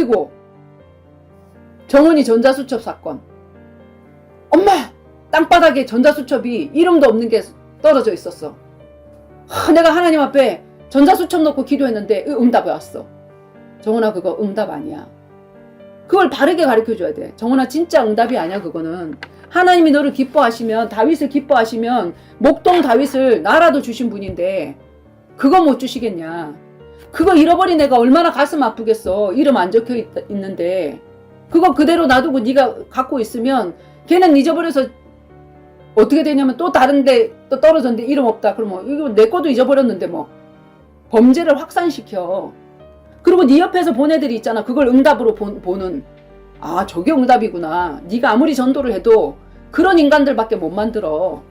그리고 정원이 전자수첩 사건. 엄마! 땅바닥에 전자수첩이 이름도 없는 게 떨어져 있었어. 하, 내가 하나님 앞에 전자수첩 넣고 기도했는데 응- 응답이 왔어. 정원아 그거 응답 아니야. 그걸 바르게 가르쳐 줘야 돼. 정원아 진짜 응답이 아니야 그거는. 하나님이 너를 기뻐하시면 다윗을 기뻐하시면 목동 다윗을 나라도 주신 분인데 그거 못 주시겠냐. 그거 잃어버린 애가 얼마나 가슴 아프겠어. 이름 안 적혀 있, 있는데 그거 그대로 놔두고 네가 갖고 있으면 걔는 잊어버려서 어떻게 되냐면 또 다른데 또 떨어졌는데 이름 없다. 그러면 이거 내 것도 잊어버렸는데 뭐 범죄를 확산시켜. 그리고 네 옆에서 본 애들이 있잖아. 그걸 응답으로 본- 보는 아 저게 응답이구나. 네가 아무리 전도를 해도 그런 인간들밖에 못 만들어.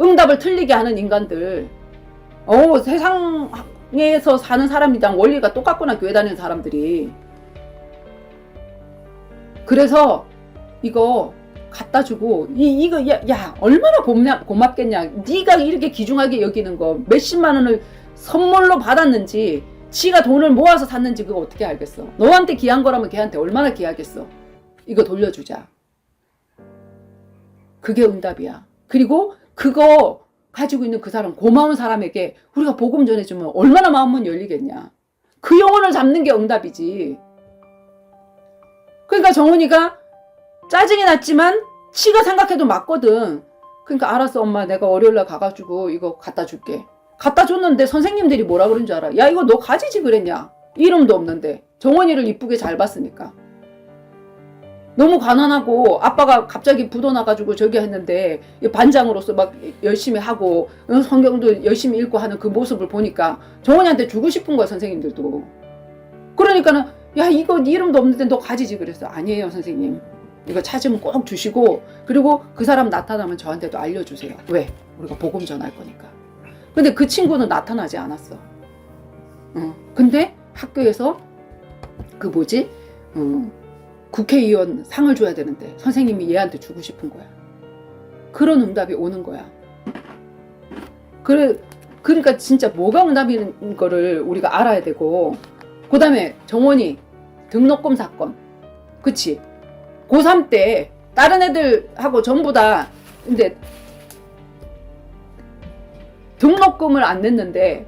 응답을 틀리게 하는 인간들. 어 세상 에서 사는 사람이랑 원리가 똑같구나 교회 다니는 사람들이. 그래서 이거 갖다 주고 이 이거 야, 야 얼마나 고맙, 고맙겠냐. 네가 이렇게 귀중하게 여기는 거 몇십만 원을 선물로 받았는지 지가 돈을 모아서 샀는지 그거 어떻게 알겠어? 너한테 귀한 거라면 걔한테 얼마나 귀하겠어? 이거 돌려주자. 그게 응답이야. 그리고 그거 가지고 있는 그 사람, 고마운 사람에게 우리가 복음 전해주면 얼마나 마음은 열리겠냐. 그 영혼을 잡는 게 응답이지. 그러니까 정훈이가 짜증이 났지만 지가 생각해도 맞거든. 그러니까 알았어 엄마 내가 월요일날 가가지고 이거 갖다 줄게. 갖다 줬는데 선생님들이 뭐라 그런 줄 알아? 야 이거 너 가지지 그랬냐? 이름도 없는데 정원이를 이쁘게 잘 봤으니까. 너무 가난하고 아빠가 갑자기 부도 나가지고 저기 했는데 이 반장으로서 막 열심히 하고 어, 성경도 열심히 읽고 하는 그 모습을 보니까 정원이한테 주고 싶은 거야 선생님들도. 그러니까는 야 이거 네 이름도 없는데 너 가지지 그랬어. 아니에요 선생님. 이거 찾으면 꼭 주시고 그리고 그 사람 나타나면 저한테도 알려주세요. 왜? 우리가 복음 전할 거니까. 근데 그 친구는 나타나지 않았어. 어. 근데 학교에서 그 뭐지? 어, 국회의원 상을 줘야 되는데 선생님이 얘한테 주고 싶은 거야. 그런 응답이 오는 거야. 그래, 그러니까 진짜 뭐가 응답인 거를 우리가 알아야 되고, 그 다음에 정원이 등록금 사건. 그치? 고3 때 다른 애들하고 전부 다, 근데 등록금을 안 냈는데,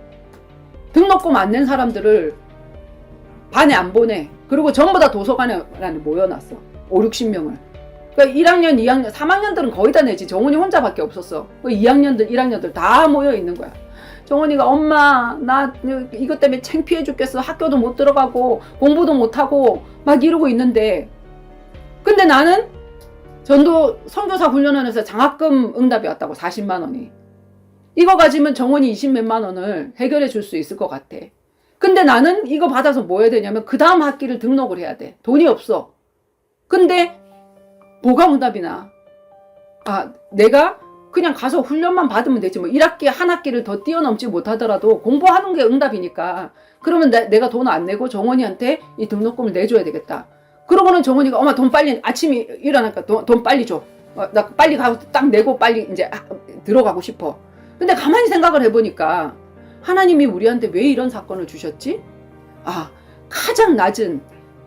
등록금 안 낸 사람들을 반에 안 보내. 그리고 전부 다 도서관에 모여놨어. 5, 60명을. 그러니까 1학년, 2학년, 3학년들은 거의 다 내지. 정훈이 혼자밖에 없었어. 그 2학년들, 1학년들 다 모여 있는 거야. 정훈이가 엄마, 나 이것 때문에 창피해 죽겠어. 학교도 못 들어가고, 공부도 못하고, 막 이러고 있는데. 근데 나는 전도 선교사 훈련원에서 장학금 응답이 왔다고, 40만 원이. 이거 가지면 정원이 20 몇만 원을 해결해 줄 수 있을 것 같아. 근데 나는 이거 받아서 뭐 해야 되냐면 그 다음 학기를 등록을 해야 돼. 돈이 없어. 근데 뭐가 응답이나? 아, 내가 그냥 가서 훈련만 받으면 되지. 뭐 1학기 한 학기를 더 뛰어넘지 못하더라도 공부하는 게 응답이니까. 그러면 내, 내가 돈 안 내고 정원이한테 이 등록금을 내줘야 되겠다. 그러고는 정원이가 엄마 돈 빨리 아침에 일어나니까 돈, 돈 빨리 줘. 어, 나 빨리 가고 딱 내고 빨리 이제 아, 들어가고 싶어. 근데 가만히 생각을 해보니까 하나님이 우리한테 왜 이런 사건을 주셨지? 아, 가장 낮은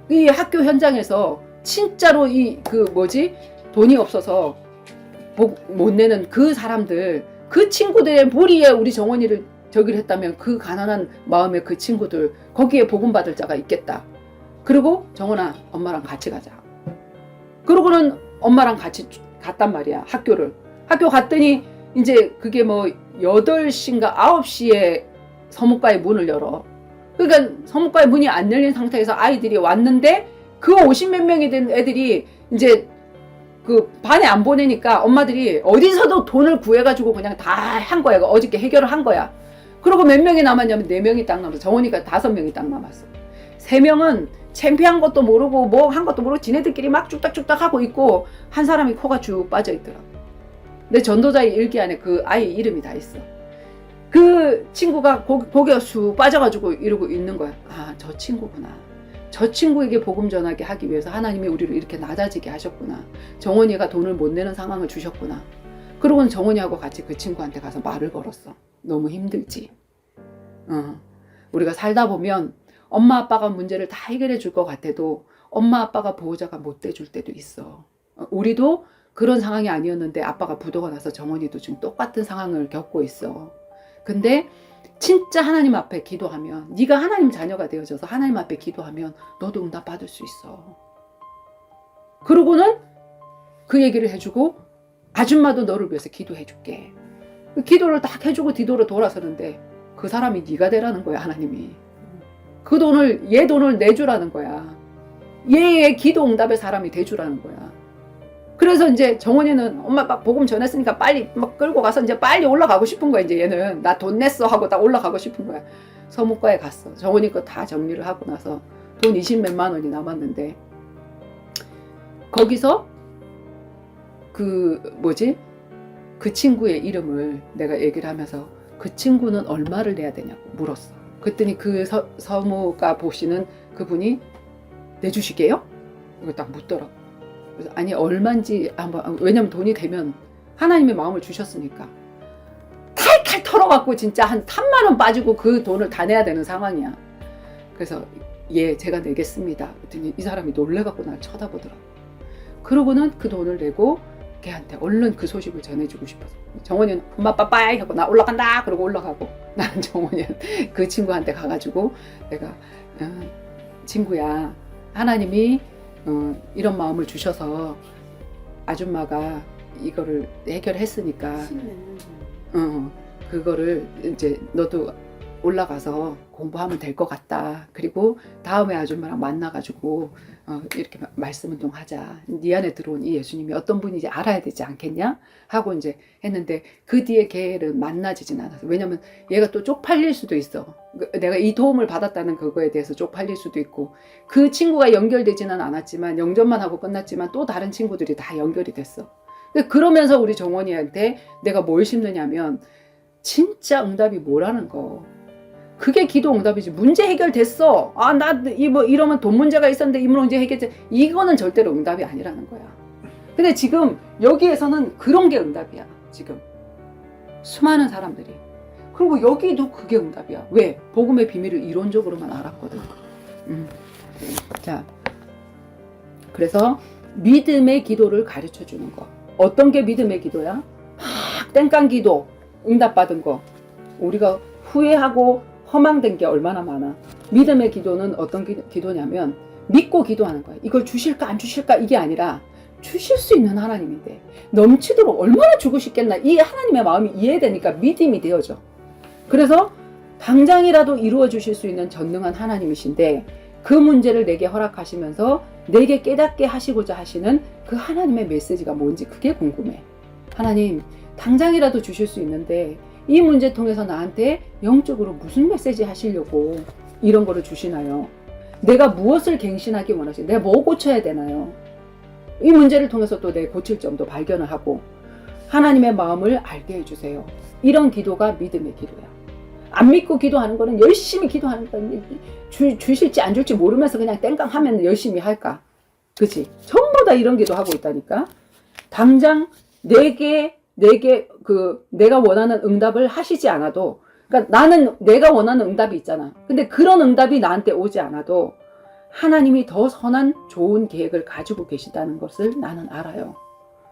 이 학교 현장에서 진짜로 이 그 뭐지? 돈이 없어서 복못 내는 그 사람들, 그 친구들의 무리에 우리 정원이를 저기를 했다면 그 가난한 마음의 그 친구들 거기에 복음 받을 자가 있겠다. 그리고 정원아, 엄마랑 같이 가자. 그러고는 엄마랑 같이 갔단 말이야, 학교를. 학교 갔더니 이제 그게 뭐 8시인가 9시에 서목가의 문을 열어. 그러니까 서목가의 문이 안 열린 상태에서 아이들이 왔는데 그 50몇 명이 된 애들이 이제 그 반에 안 보내니까 엄마들이 어디서도 돈을 구해가지고 그냥 다 한 거야. 어저께 해결을 한 거야. 그리고 몇 명이 남았냐면 네 명이 딱 남았어. 정원이가 다섯 명이 딱 남았어. 세 명은 창피한 것도 모르고 뭐 한 것도 모르고 지네들끼리 막 뚝딱뚝딱 하고 있고 한 사람이 코가 쭉 빠져 있더라고. 내 전도자의 일기 안에 그 아이 이름이 다 있어. 그 친구가 고, 고개가 쑥 빠져가지고 이러고 있는 거야. 아, 저 친구구나. 저 친구에게 복음 전하게 하기 위해서 하나님이 우리를 이렇게 낮아지게 하셨구나. 정원이가 돈을 못 내는 상황을 주셨구나. 그러고는 정원이하고 같이 그 친구한테 가서 말을 걸었어. 너무 힘들지. 어. 우리가 살다 보면 엄마 아빠가 문제를 다 해결해 줄 것 같아도 엄마 아빠가 보호자가 못 돼줄 때도 있어. 어, 우리도 그런 상황이 아니었는데 아빠가 부도가 나서 정원이도 지금 똑같은 상황을 겪고 있어. 근데 진짜 하나님 앞에 기도하면 네가 하나님 자녀가 되어져서 하나님 앞에 기도하면 너도 응답 받을 수 있어. 그러고는 그 얘기를 해주고 아줌마도 너를 위해서 기도해 줄게. 그 기도를 딱 해주고 뒤돌아 돌아서는데 그 사람이 네가 되라는 거야 하나님이. 그 돈을 얘 돈을 내주라는 거야. 얘의 기도 응답의 사람이 돼주라는 거야. 그래서 이제 정원이는 엄마 막 복음 전했으니까 빨리 막 끌고 가서 이제 빨리 올라가고 싶은 거야. 이제 얘는 나 돈 냈어 하고 딱 올라가고 싶은 거야. 서무과에 갔어. 정원이 거 다 정리를 하고 나서 돈 20 몇만 원이 남았는데 거기서 그 뭐지 그 친구의 이름을 내가 얘기를 하면서 그 친구는 얼마를 내야 되냐고 물었어. 그랬더니 그 서, 서무가 보시는 그분이 내주시게요? 이거 딱 묻더라고. 그래서 아니 얼마인지 한번 왜냐면 돈이 되면 하나님의 마음을 주셨으니까 탈탈 털어갖고 진짜 한 3만 원 빠지고 그 돈을 다 내야 되는 상황이야. 그래서 예 제가 내겠습니다. 그랬더니 이 사람이 놀래갖고 날 쳐다보더라고. 그러고는 그 돈을 내고 걔한테 얼른 그 소식을 전해주고 싶어서 정원이는 엄마 아빠 빠이 하고 나 올라간다 그러고 올라가고 나는 정원이는 그 친구한테 가가지고 내가 어, 친구야 하나님이 어, 이런 마음을 주셔서 아줌마가 이거를 해결했으니까 어, 그거를 이제 너도 올라가서 공부하면 될 것 같다. 그리고 다음에 아줌마랑 만나가지고 어, 이렇게 마- 말씀 운동 하자. 네 안에 들어온 이 예수님이 어떤 분인지 알아야 되지 않겠냐? 하고 이제 했는데 그 뒤에 걔를 만나지진 않았어. 왜냐면 얘가 또 쪽팔릴 수도 있어. 그- 내가 이 도움을 받았다는 그거에 대해서 쪽팔릴 수도 있고 그 친구가 연결되지는 않았지만 영접만 하고 끝났지만 또 다른 친구들이 다 연결이 됐어. 그러면서 우리 정원이한테 내가 뭘 심느냐면 진짜 응답이 뭐라는 거. 그게 기도 응답이지. 문제 해결됐어. 아, 나, 이, 뭐, 이러면 돈 문제가 있었는데 이 문제 해결됐 이거는 절대로 응답이 아니라는 거야. 근데 지금 여기에서는 그런 게 응답이야. 지금. 수많은 사람들이. 그리고 여기도 그게 응답이야. 왜? 복음의 비밀을 이론적으로만 알았거든. 음. 자. 그래서 믿음의 기도를 가르쳐 주는 거. 어떤 게 믿음의 기도야? 막 땡깡 기도, 응답받은 거. 우리가 후회하고 허망된 게 얼마나 많아. 믿음의 기도는 어떤 기, 기도냐면 믿고 기도하는 거야. 이걸 주실까 안 주실까 이게 아니라 주실 수 있는 하나님인데 넘치도록 얼마나 주고 싶겠나 이 하나님의 마음이 이해되니까 믿음이 되어져. 그래서 당장이라도 이루어 주실 수 있는 전능한 하나님이신데 그 문제를 내게 허락하시면서 내게 깨닫게 하시고자 하시는 그 하나님의 메시지가 뭔지 그게 궁금해. 하나님, 당장이라도 주실 수 있는데 이 문제 통해서 나한테 영적으로 무슨 메시지 하시려고 이런 거를 주시나요? 내가 무엇을 갱신하기 원하시? 내가 뭐 고쳐야 되나요? 이 문제를 통해서 또 내 고칠 점도 발견을 하고 하나님의 마음을 알게 해주세요. 이런 기도가 믿음의 기도야. 안 믿고 기도하는 거는 열심히 기도하는 거야. 주, 주실지 안 줄지 모르면서 그냥 땡깡 하면 열심히 할까? 그치? 전부 다 이런 기도 하고 있다니까? 당장 내게, 내게, 그, 내가 원하는 응답을 하시지 않아도, 그러니까 나는 내가 원하는 응답이 있잖아. 근데 그런 응답이 나한테 오지 않아도 하나님이 더 선한 좋은 계획을 가지고 계시다는 것을 나는 알아요.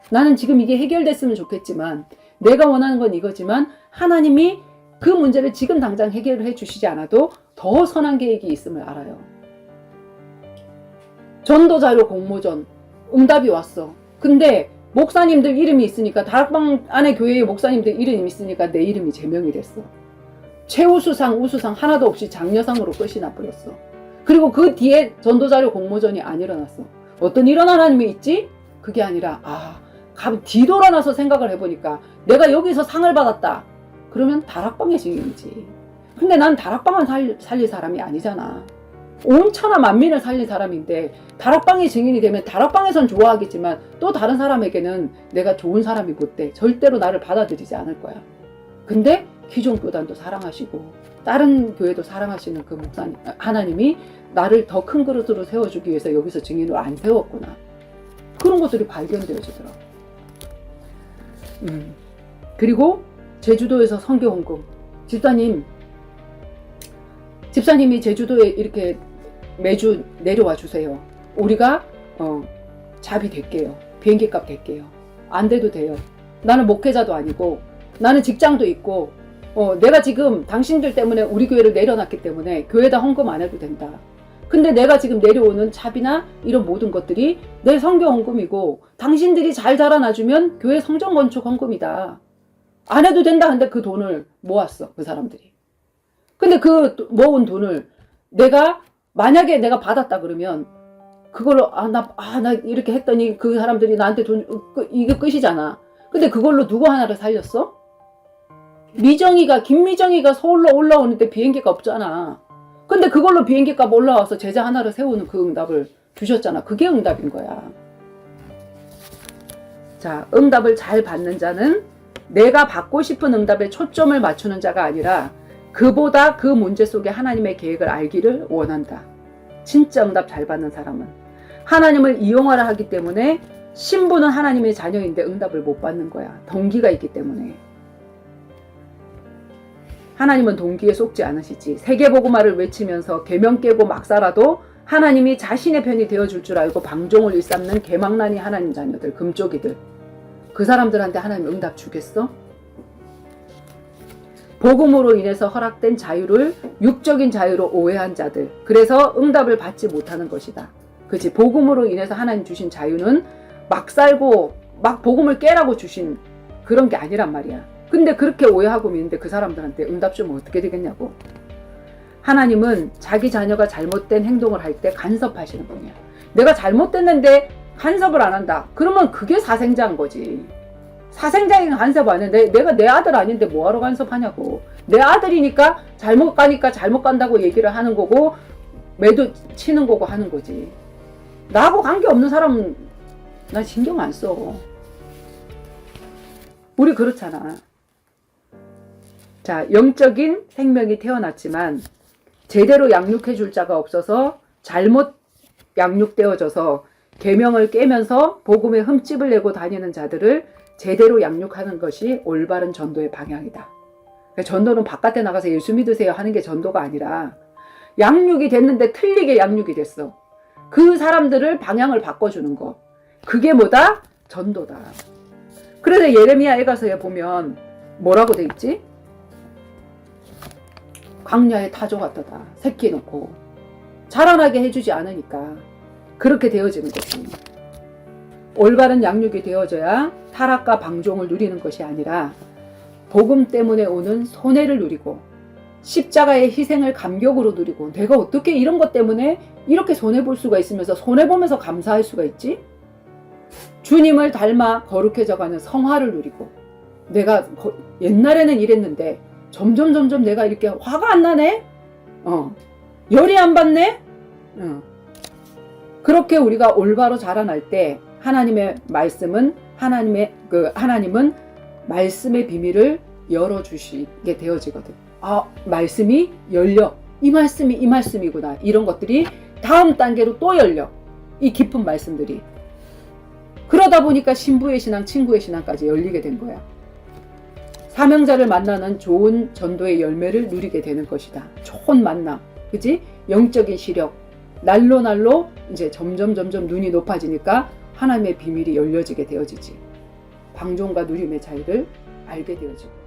나는 지금 이게 해결됐으면 좋겠지만, 내가 원하는 건 이거지만, 하나님이 그 문제를 지금 당장 해결을 해 주시지 않아도 더 선한 계획이 있음을 알아요. 전도자료 공모전 응답이 왔어. 근데 목사님들 이름이 있으니까 다락방 안에 교회의 목사님들 이름이 있으니까 내 이름이 제명이 됐어. 최우수상, 우수상 하나도 없이 장려상으로 끝이 나버렸어. 그리고 그 뒤에 전도자료 공모전이 안 일어났어. 어떤 이런 하나님이 있지? 그게 아니라 아, 가 뒤돌아나서 생각을 해보니까 내가 여기서 상을 받았다. 그러면 다락방의 증인이지. 근데 난 다락방을 살, 살릴 사람이 아니잖아. 온 천하 만민을 살린 사람인데 다락방의 증인이 되면 다락방에선 좋아하겠지만 또 다른 사람에게는 내가 좋은 사람이 못 돼. 절대로 나를 받아들이지 않을 거야. 근데 기존 교단도 사랑하시고 다른 교회도 사랑하시는 그 목사님 하나님이 나를 더 큰 그릇으로 세워주기 위해서 여기서 증인으로 안 세웠구나. 그런 것들이 발견되어지더라고. 음. 그리고 제주도에서 선교 헌금 집사님 집사님이 제주도에 이렇게 매주 내려와 주세요. 우리가 어, 잡이 될게요. 비행기 값 될게요. 안 돼도 돼요. 나는 목회자도 아니고 나는 직장도 있고 어, 내가 지금 당신들 때문에 우리 교회를 내려놨기 때문에 교회에다 헌금 안 해도 된다. 근데 내가 지금 내려오는 차비나 이런 모든 것들이 내 성교 헌금이고 당신들이 잘 자라나주면 교회 성전 건축 헌금이다. 안 해도 된다. 근데 그 돈을 모았어. 그 사람들이. 근데 그 모은 돈을 내가 만약에 내가 받았다 그러면 그걸로 아나아나 이렇게 했더니 그 사람들이 나한테 돈 그, 이게 끝이잖아. 근데 그걸로 누구 하나를 살렸어? 미정이가 김미정이가 서울로 올라오는데 비행기가 없잖아. 근데 그걸로 비행기 값 올라와서 제자 하나를 세우는 그 응답을 주셨잖아. 그게 응답인 거야. 자, 응답을 잘 받는 자는 내가 받고 싶은 응답에 초점을 맞추는 자가 아니라 그보다 그 문제 속에 하나님의 계획을 알기를 원한다. 진짜 응답 잘 받는 사람은 하나님을 이용하라 하기 때문에 신부는 하나님의 자녀인데 응답을 못 받는 거야. 동기가 있기 때문에. 하나님은 동기에 속지 않으시지. 세계보고말을 외치면서 계명 깨고 막 살아도 하나님이 자신의 편이 되어줄 줄 알고 방종을 일삼는 개망난이 하나님 자녀들, 금쪽이들. 그 사람들한테 하나님 응답 주겠어? 복음으로 인해서 허락된 자유를 육적인 자유로 오해한 자들. 그래서 응답을 받지 못하는 것이다. 그지? 복음으로 인해서 하나님 주신 자유는 막 살고 막 복음을 깨라고 주신 그런 게 아니란 말이야. 근데 그렇게 오해하고 있는데 그 사람들한테 응답 주면 어떻게 되겠냐고. 하나님은 자기 자녀가 잘못된 행동을 할 때 간섭하시는 분이야. 내가 잘못됐는데 간섭을 안 한다. 그러면 그게 사생자인 거지. 사생자인 간섭 안 해. 내, 내가 내 아들 아닌데 뭐하러 간섭하냐고. 내 아들이니까 잘못 가니까 잘못 간다고 얘기를 하는 거고 매도 치는 거고 하는 거지. 나하고 관계없는 사람은 나 신경 안 써. 우리 그렇잖아. 자, 영적인 생명이 태어났지만 제대로 양육해 줄 자가 없어서 잘못 양육되어져서 계명을 깨면서 복음의 흠집을 내고 다니는 자들을 제대로 양육하는 것이 올바른 전도의 방향이다. 그러니까 전도는 바깥에 나가서 예수 믿으세요 하는 게 전도가 아니라 양육이 됐는데 틀리게 양육이 됐어. 그 사람들을 방향을 바꿔주는 거. 그게 뭐다? 전도다. 그래서 예레미야 애가서에 보면 뭐라고 돼 있지? 광야에 타조 같다다. 새끼 놓고 자라나게 해주지 않으니까 그렇게 되어지는 거지. 올바른 양육이 되어져야 타락과 방종을 누리는 것이 아니라 복음 때문에 오는 손해를 누리고 십자가의 희생을 감격으로 누리고 내가 어떻게 이런 것 때문에 이렇게 손해 볼 수가 있으면서 손해 보면서 감사할 수가 있지? 주님을 닮아 거룩해져 가는 성화를 누리고 내가 거- 옛날에는 이랬는데 점점 점점 내가 이렇게 화가 안 나네? 어. 열이 안 받네? 어. 그렇게 우리가 올바로 자라날 때 하나님의 말씀은 하나님의 그 하나님은 말씀의 비밀을 열어 주시게 되어지거든. 아, 말씀이 열려. 이 말씀이 이 말씀이구나. 이런 것들이 다음 단계로 또 열려. 이 깊은 말씀들이. 그러다 보니까 신부의 신앙, 친구의 신앙까지 열리게 된 거야. 사명자를 만나는 좋은 전도의 열매를 누리게 되는 것이다. 좋은 만남. 그지? 영적인 시력. 날로 날로 이제 점점 점점 눈이 높아지니까 하나님의 비밀이 열려지게 되어지지. 방종과 누림의 차이를 알게 되어지고.